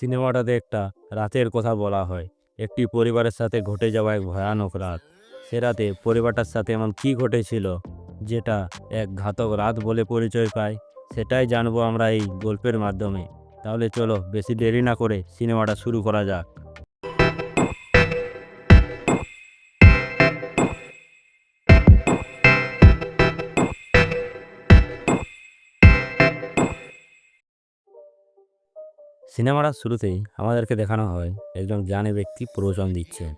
সিনেমাটাতে একটা রাতের কথা বলা হয়। একটি পরিবারের সাথে ঘটে যাওয়া এক ভয়ানক রাত। সে রাতে পরিবারটার সাথে এমন কি ঘটেছিল, যেটা এক ঘাতক রাত বলে পরিচয় পায়, সেটাই জানব আমরা এই গল্পের মাধ্যমে। তাহলে চলো, বেশি দেরি না করে সিনেমাটা শুরু করা যাক। সিনেমাটার শুরুতেই আমাদেরকে দেখানো হয় একজন জ্ঞানী ব্যক্তি প্রবচন দিচ্ছেন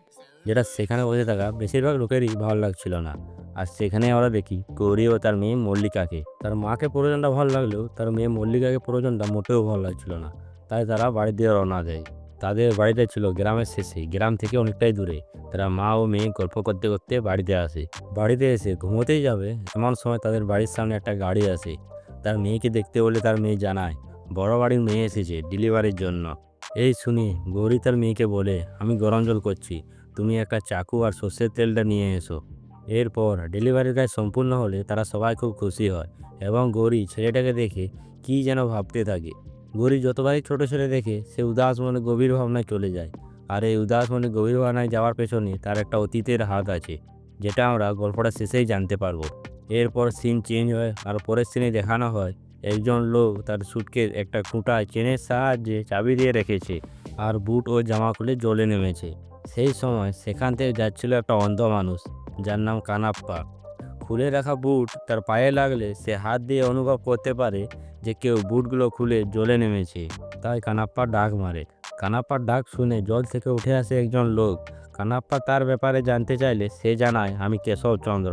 যেটা সেখানে বসে থাকা বেশিরভাগ লোকেরই ভালো লাগছিল না। আর সেখানে আমরা দেখি গৌরী ও তার মেয়ে মল্লিকাকে। তার মাকে প্রয়োজনটা ভালো লাগলেও তার মেয়ে মল্লিকাকে প্রয়োজনটা মোটেও ভালো লাগছিল না। তাই তারা বাড়ি দিয়ে রওনা দেয়। তাদের বাড়িটা ছিল গ্রামের শেষে, গ্রাম থেকে অনেকটাই দূরে। তারা মা ও মেয়ে গল্প করতে করতে বাড়িতে আসে। বাড়িতে এসে ঘুমোতেই যাবে, এমন সময় তাদের বাড়ির সামনে একটা গাড়ি আসে। তার মেয়েকে দেখতে বলে তার মেয়ে জানায় বড় বাড়ির মেয়ে এসেছে ডেলিভারির জন্য। এই শুনি গৌরী তার মেয়েকে বলে, আমি গরম জল করছি। তুমি একটা চাকু আর সর্ষের তেলটা নিয়ে এসো। এরপর ডেলিভারির কাজ সম্পূর্ণ হলে তারা সবাই খুব খুশি হয় এবং গৌরী ছেলেটাকে দেখে কী যেন ভাবতে থাকে। গৌরী যতবারই ছোট ছেলে দেখে, সে উদাস মনে গভীর ভাবনায় চলে যায়। আর এই উদাস মনে গভীর ভাবনায় যাওয়ার পেছনে তার একটা অতীতের হাত আছে, যেটা আমরা গল্পটা শেষেই জানতে পারব। এরপর সিন চেঞ্জ হয় আর পরের সিনে দেখানো হয় একজন লোক তার সুটকে একটা খুঁটায় চেনের সাহায্যে চাবি দিয়ে রেখেছে আর বুট ও জামা খুলে জলে নেমেছে। সেই সময় সেখান থেকে যাচ্ছিল একটা অন্ধ মানুষ, যার নাম কানাপ্পা। খুলে রাখা বুট তার পায়ে লাগলে সে হাত দিয়ে অনুভব করতে পারে যে কেউ বুটগুলো খুলে জলে নেমেছে। তাই কানাপ্পা ডাক মারে। কানাপ্পার ডাক শুনে জল থেকে উঠে আসে একজন লোক। কানাপ্পা তার ব্যাপারে জানতে চাইলে সে জানায়, আমি কেশব চন্দ্র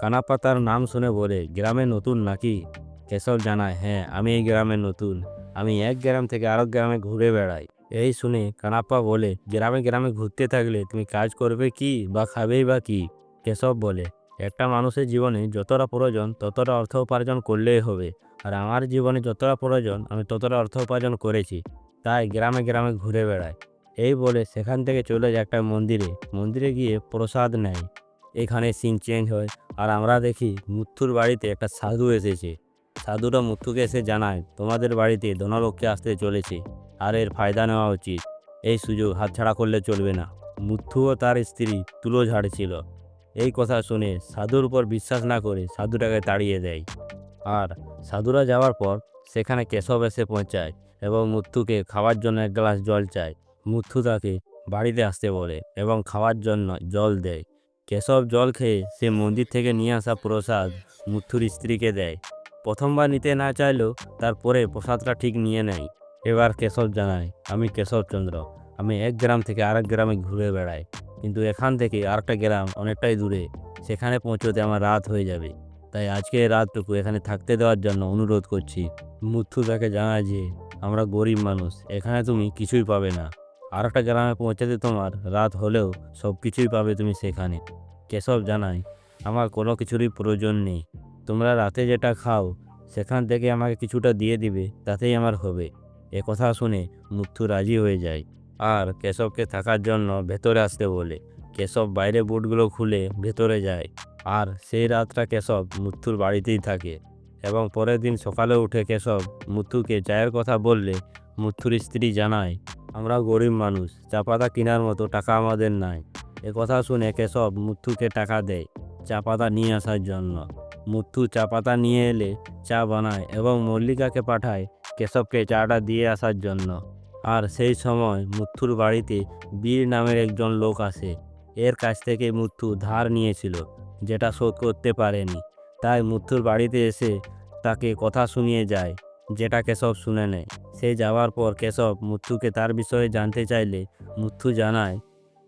কানাপ্পা তার নাম শুনে বলে, গ্রামে নতুন নাকি? কেশব জানায় হ্যাঁ আমি এই গ্রামে নতুন। আমি এক গ্রাম থেকে আরেক গ্রামে ঘুরে বেড়াই। এই শুনে কানাপ্পা বলে, গ্রামে গ্রামে ঘুরতে থাকলে তুমি কাজ করবে কি বা খাবেই বা কি? কেশব বলে, একটা মানুষের জীবনে যতটা প্রয়োজন ততটা অর্থ উপার্জন করলেই হবে। আর আমার জীবনে যতটা প্রয়োজন আমি ততটা অর্থ উপার্জন করেছি। তাই গ্রামে গ্রামে ঘুরে বেড়ায় এই বলে সেখান থেকে চলে যায় একটা মন্দিরে। মন্দিরে গিয়ে প্রসাদ নেয়। এখানে সিন চেঞ্জ হয়। আর আমরা দেখি মুথুর বাড়িতে একটা সাধু এসেছে। সাধুরা মুথুকে এসে জানায়, তোমাদের বাড়িতে ধনলক্ষ্মী আসতে চলেছে, আর এর ফায়দা নেওয়া উচিত। এই সুযোগ হাতছাড়া করলে চলবে না। মুথু ও তার স্ত্রী তুলো ঝাড়ছিল। এই কথা শুনে সাধুর উপর বিশ্বাস না করে সাধুটাকে তাড়িয়ে দেয়। আর সাধুরা যাওয়ার পর সেখানে কেশব এসে পৌঁছায় এবং মুথুকে খাওয়ার জন্য এক গ্লাস জল চায়। মুথু তাকে বাড়িতে আসতে বলে এবং খাওয়ার জন্য জল দেয়। কেশব জল খেয়ে সে মন্দির থেকে নিয়ে আসা প্রসাদ মুথুর স্ত্রীকে দেয়। প্রথমবার নিতে না চাইলেও তারপরে প্রসাদটা ঠিক নিয়ে নেয়। এবার কেশব জানায়, আমি কেশবচন্দ্র আমি এক গ্রাম থেকে আরেক গ্রামে ঘুরে বেড়াই। কিন্তু এখান থেকে আরেকটা গ্রাম অনেকটাই দূরে। সেখানে পৌঁছতে আমার রাত হয়ে যাবে। তাই আজকে রাতটুকু এখানে থাকতে দেওয়ার জন্য অনুরোধ করছি। মুথু তাকে জানায় যে, আমরা গরিব মানুষ। এখানে তুমি কিছুই পাবে না। আরেকটা গ্রামে পৌঁছাতে তোমার রাত হলেও সব কিছুই পাবে তুমি সেখানে। কেশব জানায়, আমার কোনো কিছুরই প্রয়োজন নেই। তোমরা রাতে যেটা খাও, সেখান থেকে আমাকে কিছুটা দিয়ে দিবে, তাতেই আমার হবে। এ কথা শুনে মুথু রাজি হয়ে যায়। আর কেশবকে থাকার জন্য ভেতরে আসতে বলে। কেশব বাইরে বুটগুলো খুলে ভেতরে যায়। আর সেই রাতটা কেশব মুথুর বাড়িতেই থাকে। এবং পরের দিন সকালে উঠে কেশব মুথুকে চায়ের কথা বললে মুথুর স্ত্রী জানায়, আমরা গরিব মানুষ চা পাতা কেনার মতো টাকা আমাদের নাই। এ কথা শুনে কেশব মুথুকে টাকা দেয় চা পাতা নিয়ে আসার জন্য। মুথু চা পাতা নিয়ে এলে চা বানায় এবং মল্লিকাকে পাঠায় কেশবকে চাটা দিয়ে আসার জন্য। আর সেই সময় মুথুর বাড়িতে বীর নামের একজন লোক আসে। এর কাছ থেকে মুথু ধার নিয়েছিল, যেটা শোধ করতে পারেনি। তাই মুথুর বাড়িতে এসে তাকে কথা শুনিয়ে যায়, যেটা কেশব শুনে নেয়। সে যাওয়ার পর কেশব মুথুকে তার বিষয়ে জানতে চাইলে মুথু জানায়,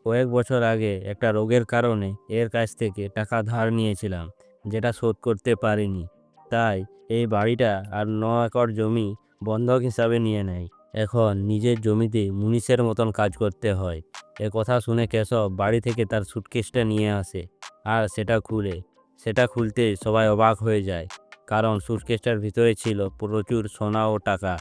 কয়েক বছর আগে একটা রোগের কারণে এর কাছ থেকে টাকা ধার নিয়েছিলাম। যেটা শোধ করতে পারিনি। তাই এই বাড়িটা আর ন একর জমি বন্ধক হিসাবে নিয়ে নেয়। এখন নিজের জমিতে মুনিশের মতন কাজ করতে হয়। এ কথা শুনে কেশব বাড়ি থেকে তার সুটকেসটা নিয়ে আসে আর সেটা খুলে। সেটা খুলতে সবাই অবাক হয়ে যায়, কারণ সুটকেসটার ভিতরে ছিল প্রচুর সোনা ও টাকা।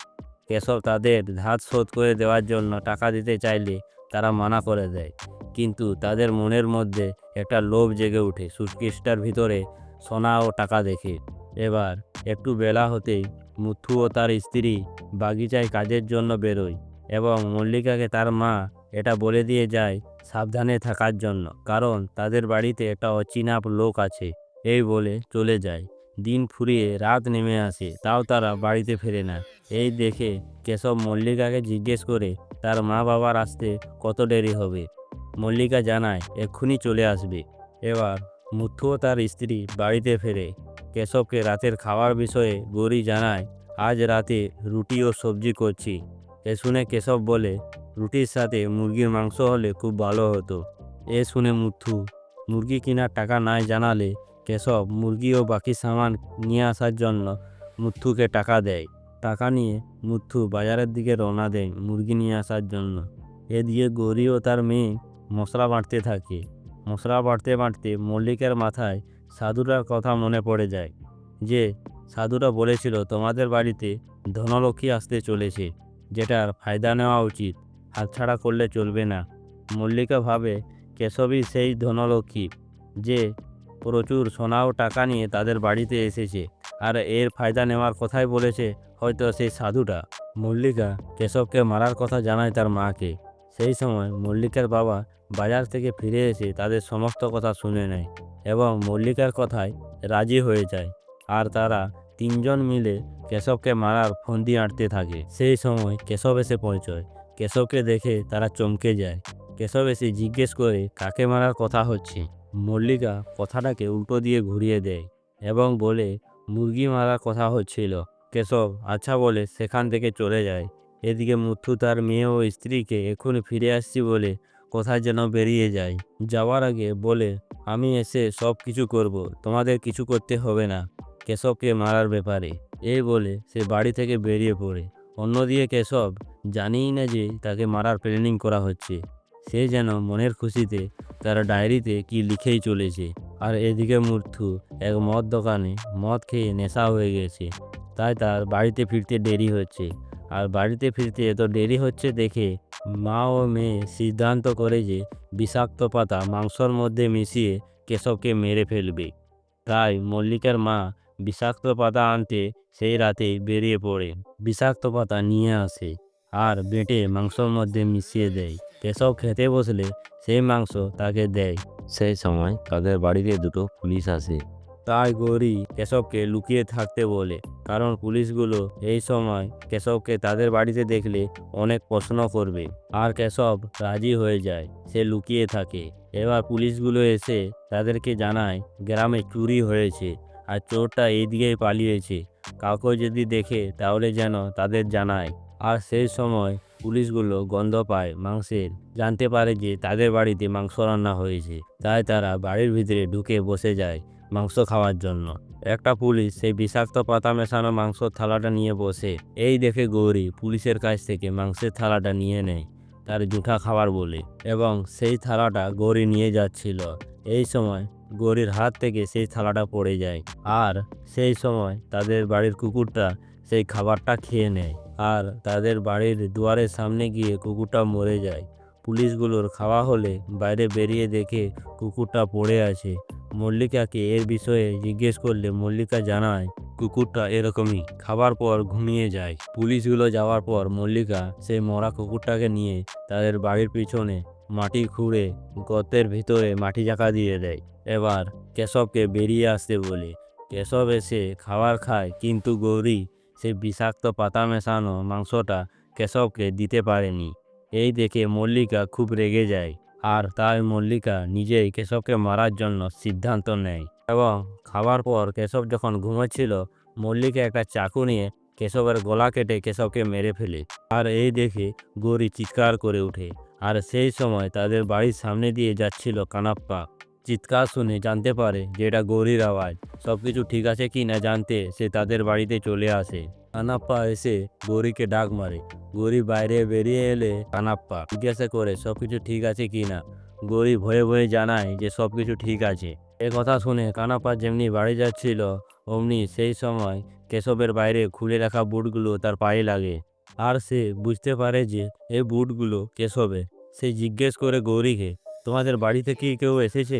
কেশব তাদের ধার শোধ করে দেওয়ার জন্য টাকা দিতে চাইলে তারা মানা করে দেয়। কিন্তু তাদের মনের মধ্যে একটা লোভ জেগে ওঠে সুটকেসটার ভিতরে সোনা ও টাকা দেখে। এবার একটু বেলা হতেই মুথু ও তার স্ত্রী বাগিচায় কাজের জন্য বেরোয় এবং মল্লিকাকে তার মা এটা বলে দিয়ে যায় সাবধানে থাকার জন্য, কারণ তাদের বাড়িতে একটা অচেনা লোক আছে। এই বলে চলে যায়। দিন ফুরিয়ে রাত নেমে আসে, তাও তারা বাড়িতে ফেরে না। এই দেখে কেশব মল্লিকাকে জিজ্ঞেস করে, তার মা বাবার আসতে কত দেরি হবে? মল্লিকা জানায়, এক্ষুনি চলে আসবে। এবার ও তার স্ত্রী বাড়িতে ফেরে। কেশবকে রাতের খাওয়ার বিষয়ে গৌরী জানায়, আজ রাতে রুটি ও সবজি করছি। এ শুনে কেশব বলে, রুটির সাথে মুরগির মাংস হলে খুব ভালো হতো। এ শুনে মুথু মুরগি কেনার টাকা নাই জানালে কেশব মুরগি ও বাকি সামান নিয়ে আসার জন্য মুথুকে টাকা দেয়। টাকা নিয়ে মুথু বাজারের দিকে রওনা দেয় মুরগি নিয়ে আসার জন্য। এদিকে গৌরী ও তার মেয়ে মশলা বাঁটতে থাকে। মশলা বাড়তে বাঁটতে মল্লিকের মাথায় সাধুটার কথা মনে পড়ে যায় যে, সাধুরা বলেছিল, তোমাদের বাড়িতে ধনলক্ষ্মী আসতে চলেছে, যেটার ফায়দা নেওয়া উচিত, হাতছাড়া করলে চলবে না। মল্লিকা ভাবে, কেশবই সেই ধনলক্ষ্মী, যে প্রচুর সোনা ও টাকা নিয়ে তাদের বাড়িতে এসেছে, আর এর ফায়দা নেওয়ার কথাই বলেছে হয়তো সেই সাধুটা। মল্লিকা কেশবকে মারার কথা জানায় তার মাকে। সেই সময় মল্লিকার বাবা বাজার থেকে ফিরে এসে তাদের সমস্ত কথা শুনে নেয় এবং মল্লিকার কথায় রাজি হয়ে যায়। আর তারা তিনজন মিলে কেশবকে মারার ফন্দি আঁটতে থাকে। সেই সময় কেশব এসে পৌঁছয়। কেশবকে দেখে তারা চমকে যায়। কেশব এসে জিজ্ঞেস করে, কাকে মারার কথা হচ্ছে? মল্লিকা কথাটাকে উল্টো দিয়ে ঘুরিয়ে দেয় এবং বলে, মুরগি মারার কথা হচ্ছিল। কেশব আচ্ছা বলে সেখান থেকে চলে যায়। এদিকে মুথু তার মেয়ে ও স্ত্রীকে এক্ষুনি ফিরে আসছি বলে কোথায় যেন বেরিয়ে যায়। যাওয়ার আগে বলে, আমি এসে সব কিছু করব, তোমাদের কিছু করতে হবে না, কেশবকে মারার ব্যাপারে। এই বলে সে বাড়ি থেকে বেরিয়ে পড়ে। অন্যদিকে কেশব জানেই না যে তাকে মারার প্ল্যানিং করা হচ্ছে। সে যেন মনের খুশিতে তার ডায়েরিতে কি লিখেই চলেছে। আর এদিকে মূর্থু এক মদ দোকানে মদ খেয়ে নেশা হয়ে গেছে। তাই তার বাড়িতে ফিরতে দেরি হচ্ছে। আর বাড়িতে ফিরতে এত দেরি হচ্ছে দেখে মা ও মেয়ে সিদ্ধান্ত করে যে বিষাক্ত পাতা মাংসর মধ্যে মিশিয়ে কেশবকে মেরে ফেলবে। তাই মল্লিকার মা বিষাক্ত পাতা আনতে সেই রাতেই বেরিয়ে পড়ে। বিষাক্ত পাতা নিয়ে আসে আর বেটে মাংসর মধ্যে মিশিয়ে দেয়। কেশব খেতে বসলে সেই মাংস তাকে দেয়। সেই সময় তাদের বাড়িতে দুটো পুলিশ আসে। তাই গৌরী কেশবকে লুকিয়ে থাকতে বলে। কারণ পুলিশগুলো এই সময় কেশবকে তাদের বাড়িতে দেখলে অনেক প্রশ্ন করবে। আর কেশব রাজি হয়ে যায়, সে লুকিয়ে থাকে। এবার পুলিশগুলো এসে তাদেরকে জানায়, গ্রামে চুরি হয়েছে আর চোরটা এইদিকেই পালিয়েছে। কাউকে যদি দেখে তাহলে যেন তাদের জানায়। আর সেই সময় পুলিশগুলো গন্ধ পায় মাংসের। জানতে পারে যে তাদের বাড়িতে মাংস রান্না হয়েছে। তাই তারা বাড়ির ভিতরে ঢুকে বসে যায়। মাংস খাওয়ার জন্য। একটা পুলিশ সেই বিষাক্ত পাতা মেশানো মাংসর থালাটা নিয়ে বসে, এই দেখে গৌরী, পুলিশের কাছ থেকে মাংসের থালাটা নিয়ে নেয় তার জুঠা খাবার বলে। এবং সেই থালাটা গৌরী নিয়ে যাচ্ছিল। এই সময় গৌরীর হাত থেকে সেই থালাটা পড়ে যায় আর সেই সময় তাদের বাড়ির কুকুরটা সেই খাবারটা খেয়ে নেয় আর তাদের বাড়ির দুয়ারের সামনে গিয়ে কুকুরটা মরে যায়। পুলিশগুলোর খাওয়া হলে বাইরে বেরিয়ে দেখে কুকুরটা পড়ে আছে। মল্লিকাকে এর বিষয়ে জিজ্ঞেস করলে মল্লিকা জানায়, কুকুরটা এরকমই, খাবার পর ঘুমিয়ে যায়। পুলিশগুলো যাওয়ার পর মল্লিকা সেই মরা কুকুরটাকে নিয়ে তাদের বাড়ির পিছনে মাটি খুঁড়ে গর্তের ভিতরে মাটি চাকা দিয়ে দেয়। এবার কেশবকে বেরিয়ে আসতে বলে, কেশব এসে খাবার খায়, কিন্তু গৌরী সেই বিষাক্ত পাতা মেশানো মাংসটা কেশবকে দিতে পারেনি। এই দেখে মল্লিকা খুব রেগে যায় আর তাই মল্লিকা নিজেই কেশবকে মারার জন্য সিদ্ধান্ত নেয়। এবং খাবার পর কেশব যখন ঘুমাচ্ছিল, মল্লিকা একটা চাকু নিয়ে কেশবের গলা কেটে কেশবকে মেরে ফেলে আর এই দেখে গৌরী চিৎকার করে ওঠে। আর সেই সময় তাদের বাড়ির সামনে দিয়ে যাচ্ছিল কানাপ্পা। চিৎকার শুনে জানতে পারে যে এটা গৌরীর আওয়াজ। সব কিছু ঠিক আছে কি না জানতে সে তাদের বাড়িতে চলে আসে। কানাপ্পা এসে গৌরীকে ডাক মারে। গৌরী বাইরে বেরিয়ে এলে, কানাপ্পা, জিজ্ঞাসা করে সব কিছু ঠিক আছে কি না? গৌরী ভয়ে ভয়ে জানায় যে সব কিছু ঠিক আছে। এ কথা শুনে কানাপ্পা যেমনি বাড়ি যাচ্ছিল, অমনি সেই সময় কেশবের বাইরে খুলে রাখা বুটগুলো তার পায়ে লাগে। আর সে বুঝতে পারে যে এই বুটগুলো কেশবের। সে জিজ্ঞেস করে গৌরীকে তোমাদের বাড়িতে কি কেউ এসেছে?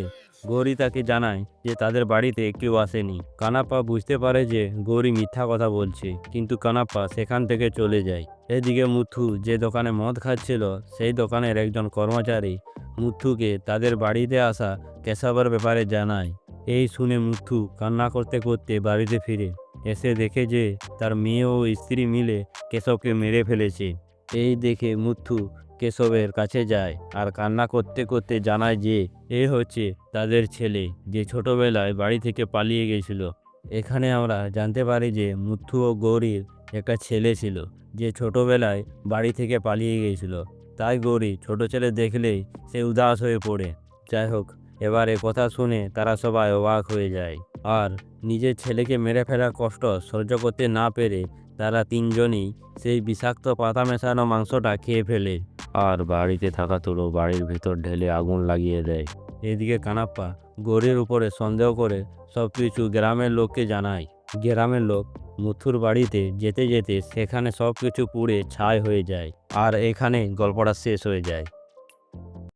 গৌরী তাকে জানায় যে তাদের বাড়িতে কেউ আসেনি। কানাপ্পা বুঝতে পারে যে গৌরী মিথ্যা কথা বলছে, কিন্তু কানাপ্পা সেখান থেকে চলে যায়। এদিকে মুথু যে দোকানে মদ খাচ্ছিল, সেই দোকানের একজন কর্মচারী মুথুকে তাদের বাড়িতে আসা কেশবের ব্যাপারে জানায়। এই শুনে মুথু কান্না করতে করতে বাড়িতে ফিরে। এসে দেখে যে তার মেয়ে ও স্ত্রী মিলে কেশবকে মেরে ফেলেছে। এই দেখে মুথু কেশবের কাছে যায় আর কান্না করতে করতে জানায় যে, এ হচ্ছে তাদের ছেলে যে ছোটবেলায় বাড়ি থেকে পালিয়ে গেছিল। এখানে আমরা জানতে পারি যে মুথু ও গৌরীর একটা ছেলে ছিল যে ছোটবেলায় বাড়ি থেকে পালিয়ে গিয়েছিল তাই গৌরী ছোট ছেলে দেখলেই সে উদাস হয়ে পড়ে। যাই হোক, এবার কথা শুনে তারা সবাই অবাক হয়ে যায়। আর নিজের ছেলেকে মেরে ফেলার কষ্ট সহ্য করতে না পেরে তারা তিনজনই সেই বিষাক্ত পাতা মেশানো মাংসটা খেয়ে ফেলে। আর বাড়িতে থাকা তুলো বাড়ির ভিতর ঢেলে আগুন লাগিয়ে দেয়। এদিকে কানাপ্পা গড়ির উপরে সন্দেহ করে সব কিছু গ্রামের লোককে জানায়। গ্রামের লোক মুথুর বাড়িতে যেতে যেতে সেখানে সব কিছু পুড়ে ছাই হয়ে যায় আর এখানে গল্পটা শেষ হয়ে যায়।